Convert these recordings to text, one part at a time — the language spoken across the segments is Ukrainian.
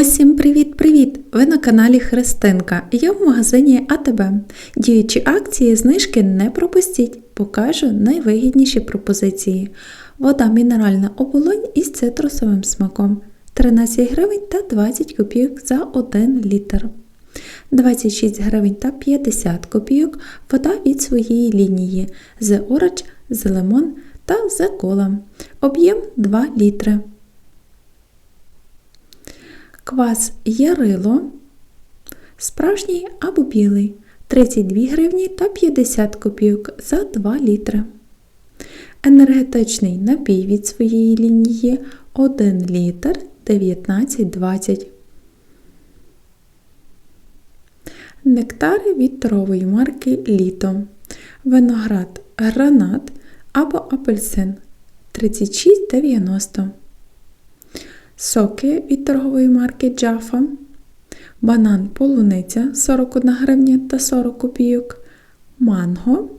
Усім привіт-привіт! Ви на каналі Христинка. Я в магазині АТБ. Діючі акції знижки не пропустіть. Покажу найвигідніші пропозиції. Вода мінеральна оболонь із цитрусовим смаком 13 гривень та 20 копійок за 1 літр. 26 гривень та 50 копійок вода від своєї лінії The Orange, The Lemon та The Cola. Об'єм 2 літри. Квас Ярило. Справжній або білий 32 гривні та 50 копійок за 2 літри. Енергетичний напій від своєї лінії 1 літр 19,20. Нектари від торгової марки Літо. Виноград гранат або апельсин 36,90. Соки від торгової марки Джафа. Банан полуниця 41 гривня та 40 копійок. Манго,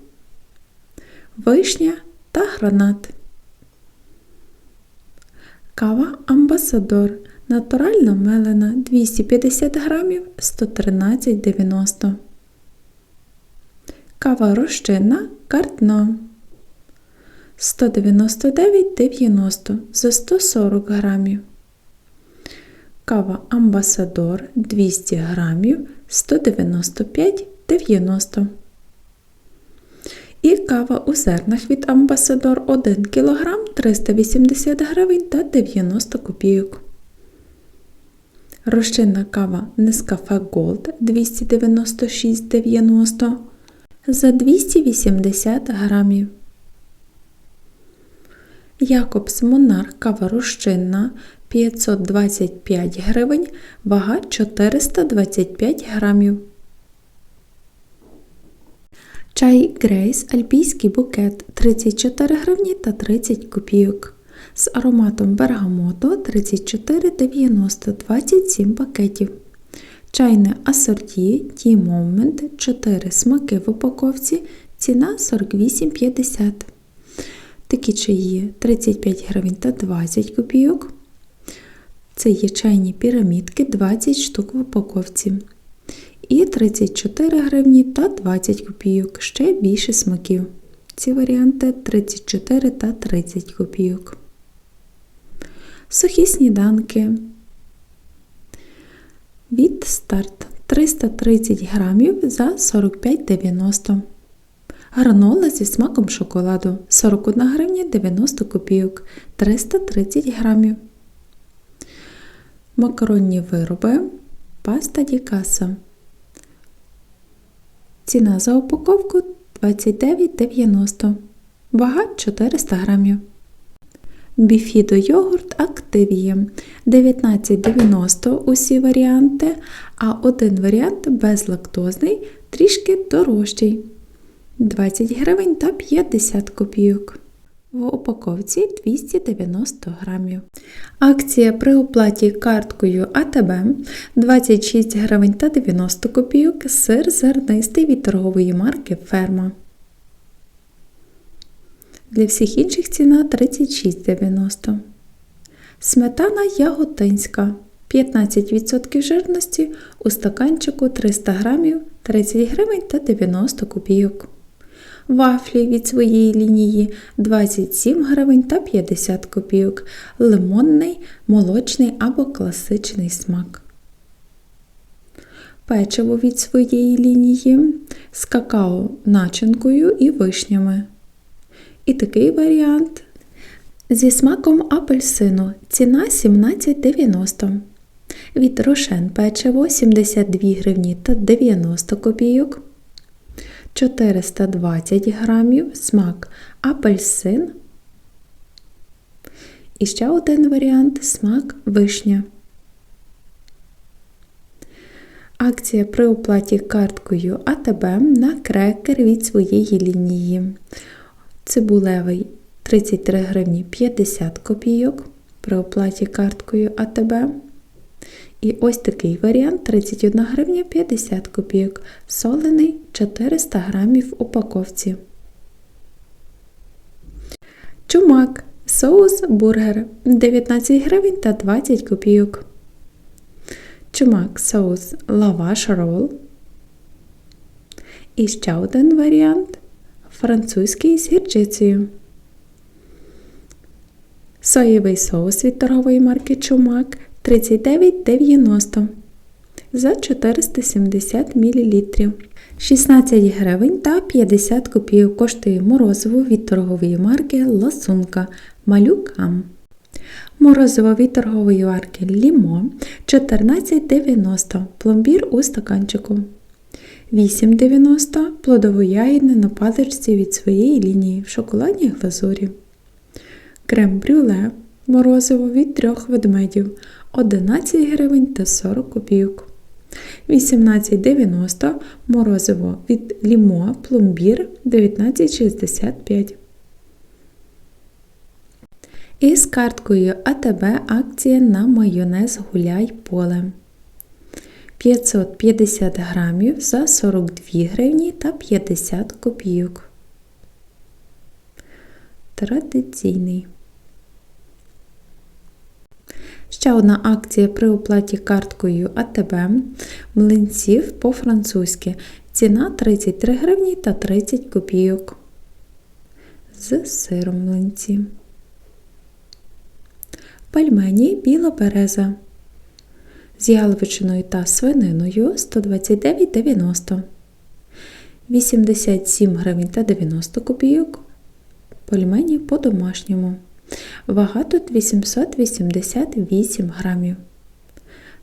вишня та гранат. Кава Амбасадор. Натурально мелена 250 грамів 113,90. Кава розчинна картно 199,90 за 140 грамів. Кава Амбасадор 200 грамів 195,90. І кава у зернах від Амбасадор 1 кг 380 гривень та 90 копійок. Розчинна кава Nescafe Gold 296,90 за 280 грамів. Якобс Монарх кава розчинна 525 гривень, вага 425 грамів. Чай Грейс Альпійський букет 34 гривні та 30 копійок. З ароматом бергамоту 34,90 27 пакетів. Чайне асорті Tea Moment 4 смаки в упаковці. Ціна 48,50. Такі чаї 35 гривень та 20 копійок. Це є чайні пірамідки 20 штук в упаковці. І 34 гривні та 20 копійок. Ще більше смаків. Ці варіанти 34 та 30 копійок. Сухі сніданки. Від старт 330 грамів за 45,90. Гранола зі смаком шоколаду 41 гривня 90 копійок 330 грамів. Макаронні вироби. Паста Дікаса. Ціна за упаковку 29,90. Вага 400 грамів. Біфідо йогурт Активія 19,90 усі варіанти, а один варіант безлактозний, трішки дорожчий 20 гривень та 50 копійок. В упаковці 290 грамів. Акція при оплаті карткою АТБ 26 гривень та 90 копійок, сир зернистий від торгової марки Ферма. Для всіх інших ціна 36,90. Сметана яготинська 15% жирності у стаканчику 300 грамів 30 гривень та 90 копійок. Вафлі від своєї лінії 27 гривень та 50 копійок. Лимонний, молочний або класичний смак. Печиво від своєї лінії з какао начинкою і вишнями. І такий варіант зі смаком апельсину. Ціна 17,90. Від рошен печиво 72 гривні та 90 копійок. 420 грамів смак апельсин. І ще один варіант смак вишня. Акція при оплаті карткою АТБ на крекер від своєї лінії. Цибулевий 33 гривні 50 копійок при оплаті карткою АТБ. І ось такий варіант 31 гривня 50 копійок. Солений 400 грамів в упаковці. Чумак. Соус бургер 19 гривень та 20 копійок. чумак соус лаваш рол. І ще один варіант французький з гірчицею. Соєвий соус від торгової марки Чумак 39,90 за 470 мл. 16 гривень та 50 копійок коштує морозиво від торгової марки Ласунка Малюкам. Морозиво від торгової марки Лімо 14,90 пломбір у стаканчику. 8,90 плодово-ягідне на паличці від своєї лінії в шоколадній глазурі. Крем брюле морозиво від трьох ведмедів 11 гривень та 40 копійок. 18,90 морозиво від лімо пломбір 19,65. І з карткою АТБ акція на майонез гуляй поле. 550 грамів за 42 гривні та 50 копійок. Традиційний. Ще одна акція при оплаті карткою АТБ млинців по-французьки. Ціна 33 гривні та 30 копійок. З сиром млинці. Пельмені біла береза. З яловичиною та свининою 129,90. 87 гривень та 90 копійок. Пельмені по-домашньому. Вага тут 888 грамів.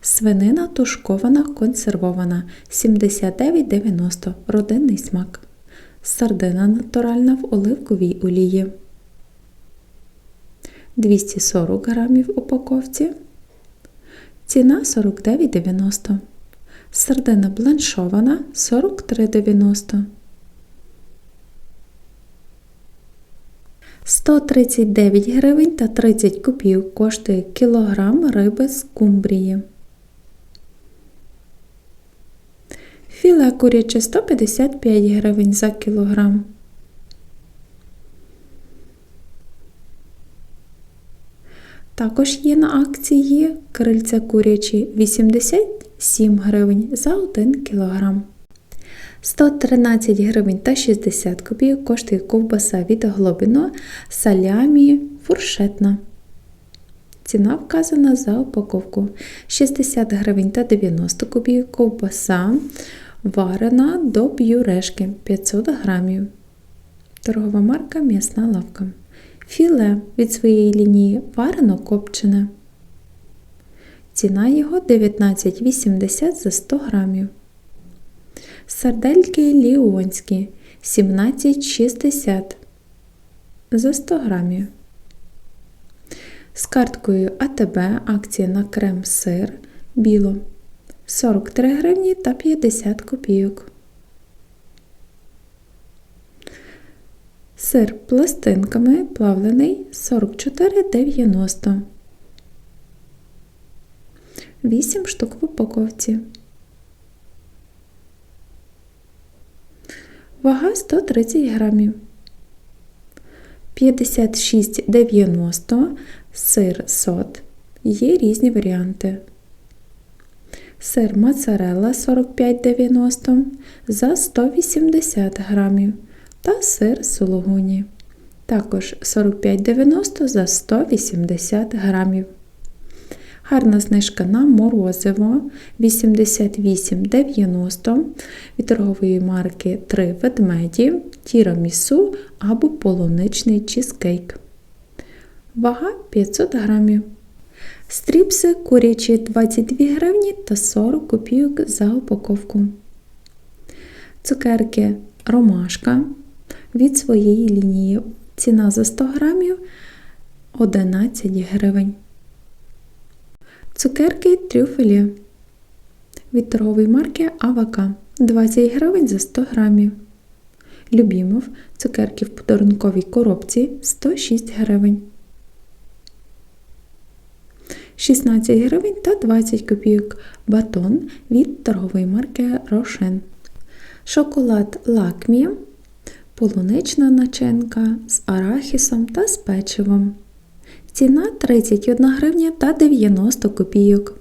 Свинина тушкована консервована 79,90 родинний смак. Сардина натуральна в оливковій олії. 240 грамів в упаковці. Ціна 49,90. Сардина бланшована 43,90. 139 гривень та 30 копійок коштує кілограм риби з кумбрії. Філе куряче 155 гривень за кілограм. Також є на акції крильця курячі 87 гривень за 1 кілограм. 113 гривень та 60 копійок коштує ковбаса від глобіно салямі фуршетна. Ціна вказана за упаковку 60 гривень та 90 копійок ковбаса варена до п'юрешки 500 грамів. Торгова марка М'ясна лавка. Філе від своєї лінії варено копчене. Ціна його 19,80 за 100 грамів. Сардельки ліонські 17,60 за 100 грамів. З карткою АТБ акція на крем сир біло 43 гривні та 50 копійок. Сир пластинками плавлений 44,90. 8 штук в упаковці. Вага 130 грамів. 56,90 сир сот. Є різні варіанти. Сир моцарелла 45,90 за 180 грамів та сир сулугуні. Також 45,90 за 180 грамів. Гарна знижка на морозиво 88,90 від торгової марки 3 ведмеді, тірамісу або полуничний чізкейк. Вага 500 грамів. Стріпси курячі 22 гривні та 40 копійок за упаковку. Цукерки ромашка від своєї лінії. Ціна за 100 грамів 11 гривень. Цукерки трюфелі від торгової марки Авака 20 гривень за 100 грамів. Любімов цукерки в подарунковій коробці 106 гривень. 16 гривень та 20 копійок батон від торгової марки Рошен. Шоколад лакмі, полунична начинка з арахісом та з печивом. Ціна 31 гривня та 90 копійок.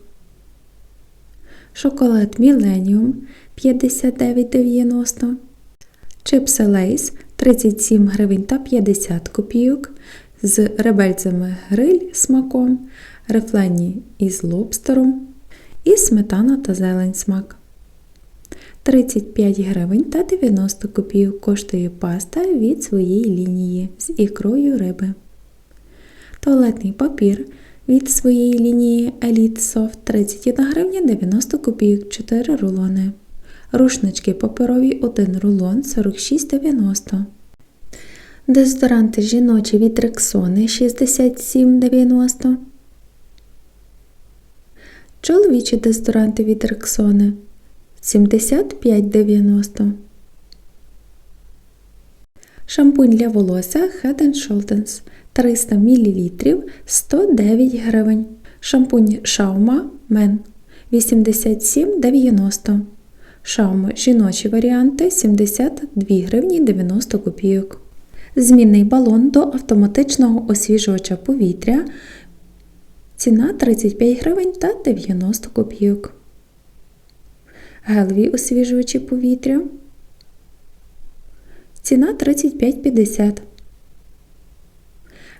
шоколад Millennium 59,90, чипси Лейс 37 гривень та 50 копійок з ребельцями гриль смаком, рефлені із лобстером і сметана та зелень смак. 35 гривень та 90 копійок коштує паста від своєї лінії з ікрою риби. Туалетний папір від своєї лінії Elite Soft 31 гривня 90 копійок 4 рулони. Рушнички паперові 1 рулон 46,90. Дезодоранти жіночі від Rexona 67,90. Чоловічі дезодоранти від Rexona 75,90. Шампунь для волосся Head Shoulders 300 мл 109 гривень. Шампунь Шаума Men 87,90. Шаума жіночі варіанти 72 гривні 90 копійок. Змінний балон до автоматичного освіжувача повітря. Ціна 35 гривень та 90 копійок. Гелеві освіжувачі повітря. Ціна 35,50.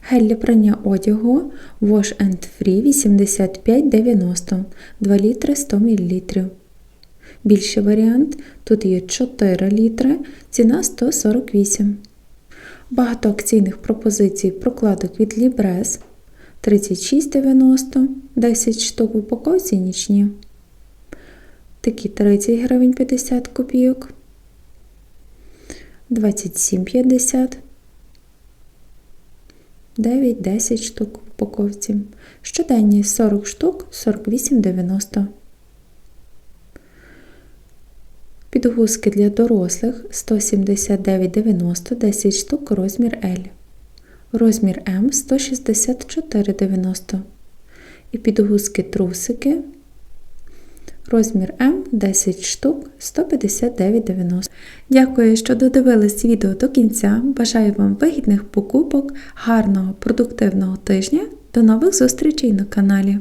Гель прання одягу Wash and Free 85,90 2 літри 100 мл. Більший варіант тут є 4 літри, ціна 148. Багато акційних пропозицій прокладок від Libres 36,90 10 штук в упаковці нічні. Такі 30 гривень 50 копійок. 27,50 9-10 штук в упаковці. Щоденні 40 штук 48,90. Підгузки для дорослих 179,90 10 штук розмір L. Розмір М 164,90. І підгузки трусики. Розмір М 10 штук 159,90. Дякую, що додивились відео до кінця. Бажаю вам вигідних покупок, гарного продуктивного тижня. До нових зустрічей на каналі!